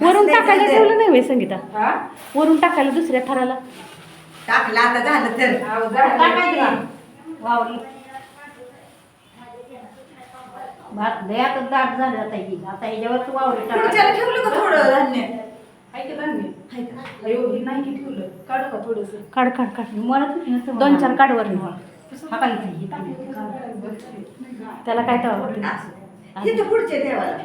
वरून टाकायला ठेवलं नाही वे संगीता? हा? वरून टाकायला दुसऱ्या थराला. टाकलं आता झालं तर. भात लय आता दाट झालं आता ही. आता याच्यावर वावरी ठेवलं का थोडं धान्य? हे काढू काढ काढ तर दोन चार काढ वर हा. त्याला काय तवा? तिथे पुढचे देवाला?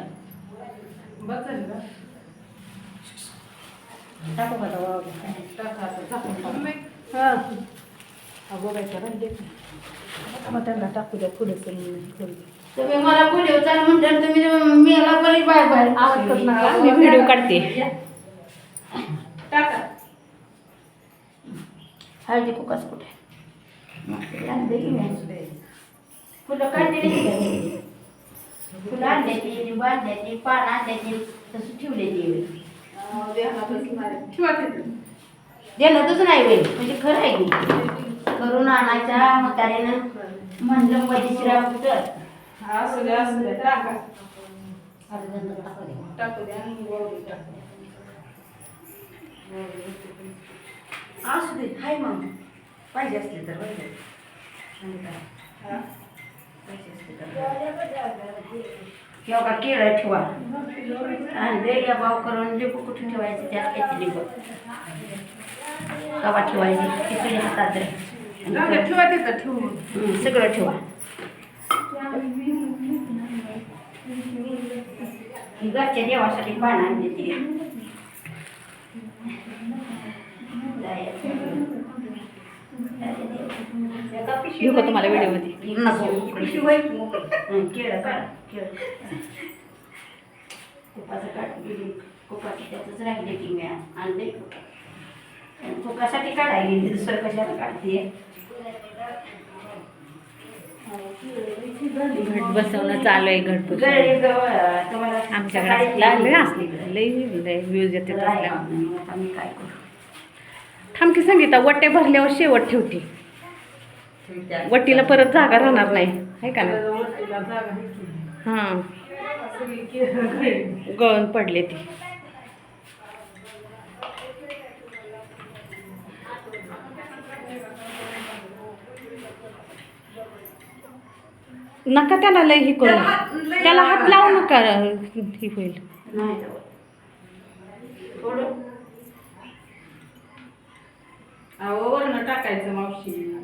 टाकू का. हा. मग त्यांना टाकू द्या तुम्ही मला पुढे चाल म्हणतात तुम्ही मी याला बरी बाय बाय. आवाज करू नका. मी व्हिडिओ काढते. टाका. हळदी कुकास कुठे? आणले की नाही? फुलं काढलेली फुलं आणल्याची पान आणल्याची तशी ठेवलेली. ठेवा तिथं. देणतच नाही वेळ म्हणजे खरं आहे की. करून आणायच्या म्हाताऱ्यानं म्हणलं मध्ये शिराम कुठं असू द्या असू द्या टाका. असू दे हाय मग. पाहिजे असले तर पाहिजे का केळं ठेवा. आणि वेगळ्या भाव करून लिंबू कुठे ठेवायचे त्यात किती लिंबू. कवा ठेवायचे? किती हातात ठेवा तिथं ठेवून. सगळं ठेवा. घरच्या देवासाठी पान आणली ती. घेऊ का तुम्हाला व्हिडिओमध्ये नको शिवाय केळं काढ केळं. कुपाचं काढ गेली. कुपाची त्यातच राहिले की मी आणले फुकासाठी काढायला गेली दुसरं कशाला काढते? घट बसवणं चालू आहे घट आमच्याकडे लय असली लय लय व्ह्यूज येते असल्यावर आता मी काय करू? थांब की संगीता वट्टे भरल्यावर शेवट ठेवते. वट्टीला परत जागा राहणार नाही आहे का ना हां. गळून पडले ती. नका त्याला लय ही करू. त्याला हात लावू नका. नका ही होईल. वरनं टाकायचं मावशी.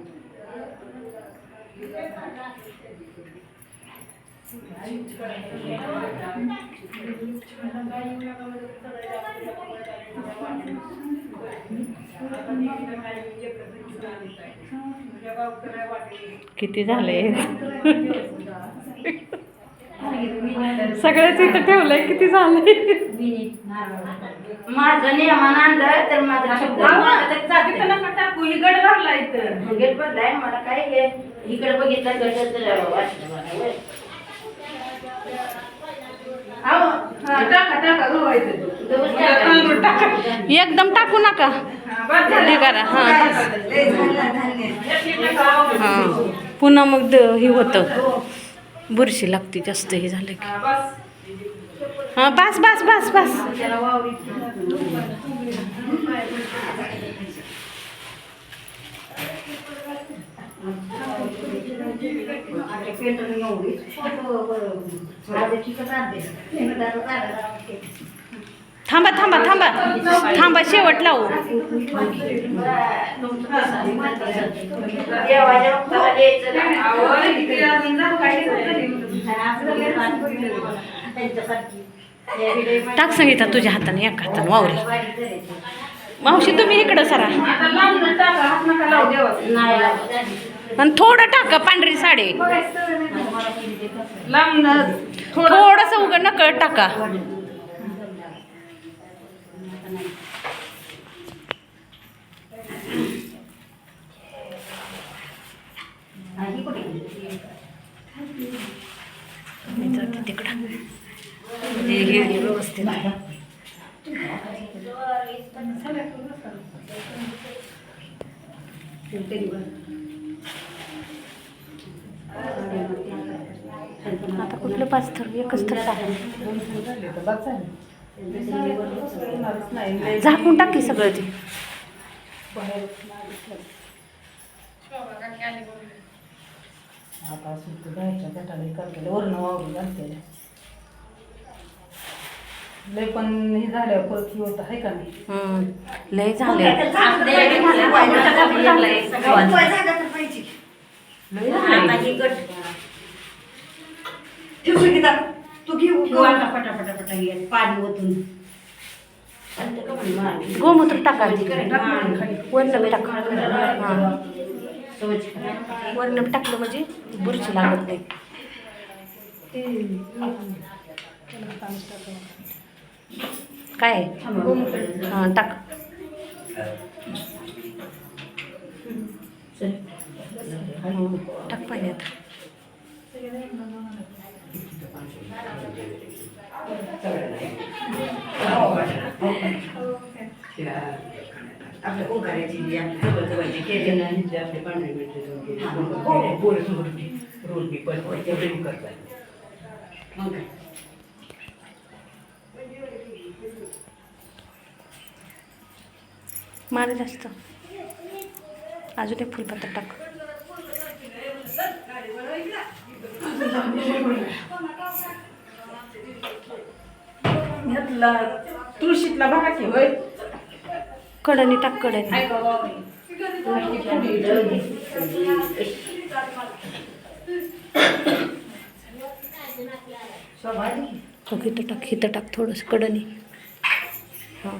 किती झाले? सगळ्याच इथं ठेवलंय किती झालंय? माझं नियमान आणलं तर माझा टाकू. ही गड भरला इथं गेट बदलाय मला काय हे? इकडे बघितलं गट वाटलं हा, एकदम टाकू नका. हा. हे करा हां. हां. पुन्हा मग हे होतं. बुरशी लागते जास्त हे झालं की. हां बस बस बस बस. बस थांबा थांबा थांबा थांबा शेवट लावू? टाक संगीता तुझ्या हाताने एका हाताने वावरी मावशी तुम्ही इकडं सरा. आणि थोडं टाका पांढरी साडी थोडस उघड नकळ टाका आणि कुठे गेली? जाते तिकडं हे हे हे व्यवस्थित आता कुठलं पाच थर एकच थर टाक झाकून टाकी सगळं ते. आता सुद्धा बाहेरच्या गटाला करतेले वर्ण वावरून घालतेले लय पण हे झाल्यावर परत हे होतं आहे का नाही? हम्म. लय झाले उपाय जागा तर पाहिजे. लय आता झालंय. ही तू घेऊ किंवा आता पटापटा पटा ये पाणी ओतून. गोमूत्र टाका. वरण टाक हां. करा. टाकलं म्हणजे बुरशी लागत नाही. टाक चल. हं, टाक पाण्यात आपल्या ओंकाराची जी आपली जवळ जवळची केली ना मग काय. मार जास्त. अजून एक फुलपत्र टाक. तुळशीतला भागा की होय. कडणी टाक कडणी? हो टाक इथं टाक थोडंसं कडणी हां.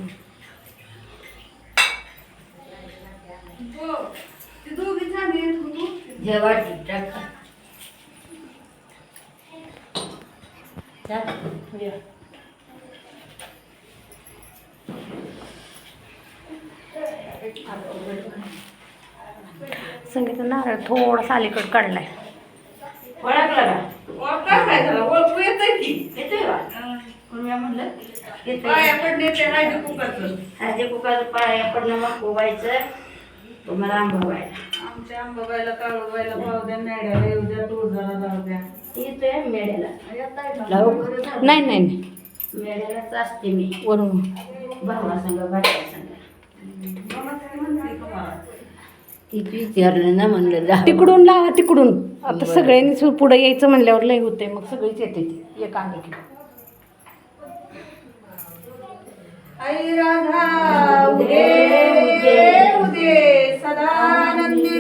जेव्हा. टाक. संगीत नारळ थोडासा अलीकडे काढलाय ओळखलं का? ओळखू की. येतोय म्हणलं पाया येतोय पडणे ते हळदी कुंकाचं. हळदी कुकाचं पाया पडणं मग उभायचं तुम्हाला आमच्या आंबाबाईला काळूबाईला भाव द्या मेड्याला येऊ द्या तुळजाला जाऊ द्या. मेड्याला नाही नाही नाही. मेड्यालाच असते मी. वरून. भावा संग भाच्या संग. मग काय म्हणते तुम्हाला? किती विचारलं ना म्हणलं जा तिकडून लावा तिकडून. आता सगळ्यांनीच पुढे यायचं म्हणल्यावर लय होते मग सगळीच येते ती एक आले की आई राधा उदे उदे सदानंदी